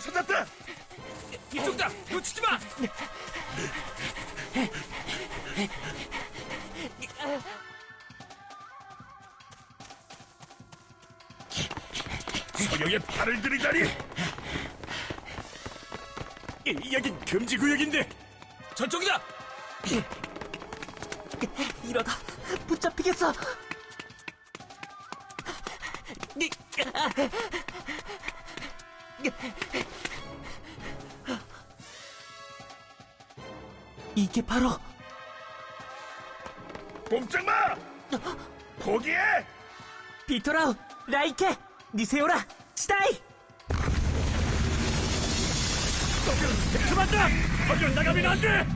찾았다! 이쪽다! 놓치지 마! 소영의 팔을 들이다니! 이, 여긴 금지 구역인데! 저쪽이다! 이러다 붙잡히겠어. 이게 바로 꼼짝 마! 포기해! 비토라우 라이케 니세오라 스타이 그만다! 거기로 나가면 안 돼!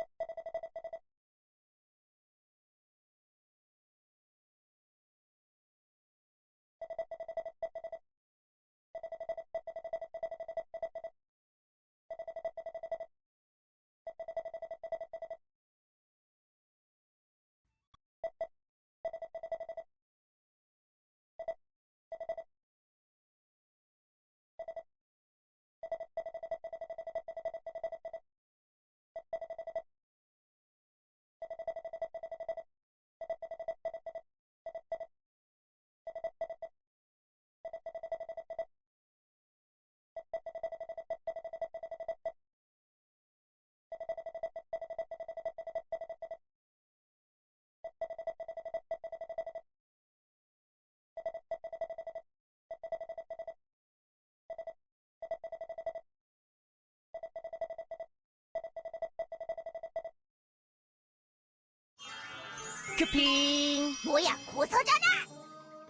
큐핑. 뭐야 고서잖아!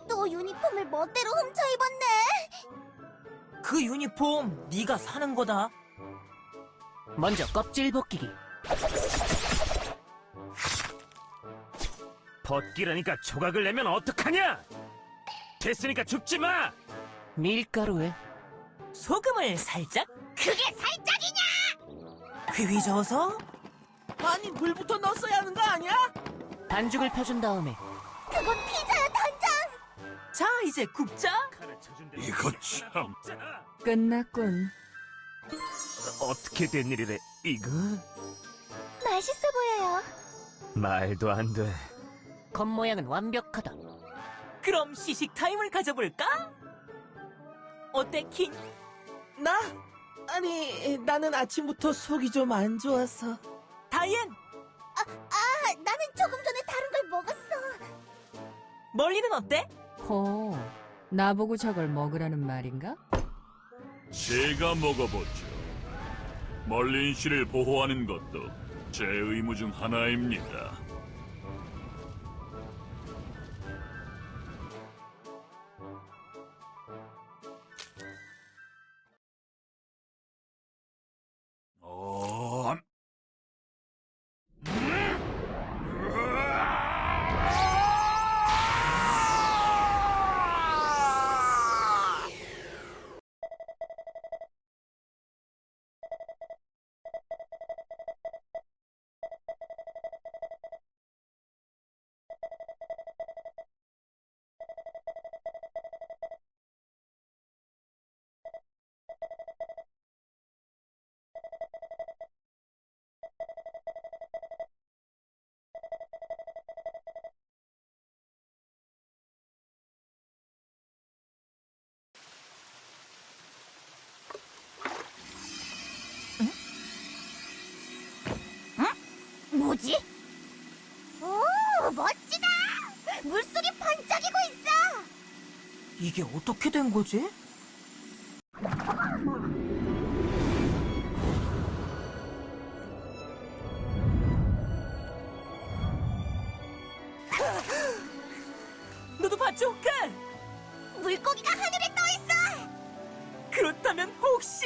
너 유니폼을 멋대로 훔쳐 입었네. 그 유니폼 네가 사는 거다. 먼저 껍질 벗기기. 벗기라니까 조각을 내면 어떡하냐! 됐으니까 죽지 마! 밀가루에 소금을 살짝? 그게 살짝이냐? 휘휘 저어서? 아니 물부터 넣었어야 하는 거 아니야? 반죽을 펴준 다음에 그건 피자야 단장 자 이제 굽자 이거 참. 끝났군. 어떻게 된 일이래, 이거? 맛있어 보여요 말도 안 돼. 겉모양은 완벽하다 그럼 시식 타임을 가져볼까? 어때 킨? 나? 아니, 나는 아침부터 속이 좀 안 좋아서. 다이앤 멀리는 어때? 호, 나보고 저걸 먹으라는 말인가? 제가 먹어보죠. 멀린 씨를 보호하는 것도 제 의무 중 하나입니다. 이게 어떻게 된 거지? 너도 봤지, 오까? 물고기가 하늘에 떠 있어. 그렇다면 혹시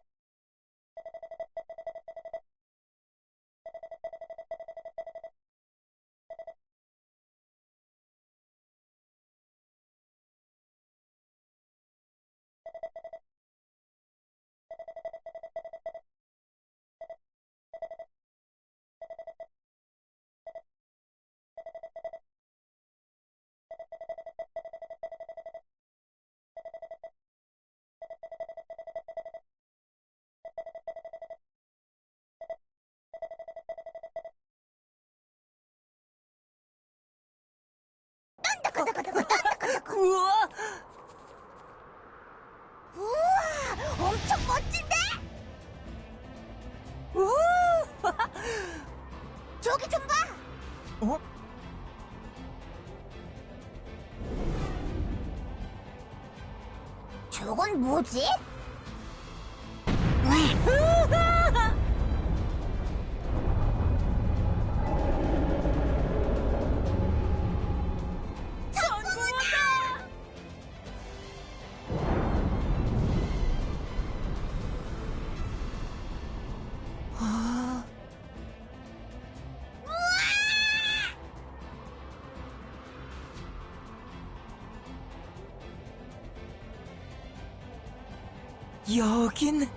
엄청 멋진데? 우와! 저기 좀 봐. 어? 저건 뭐지? 여긴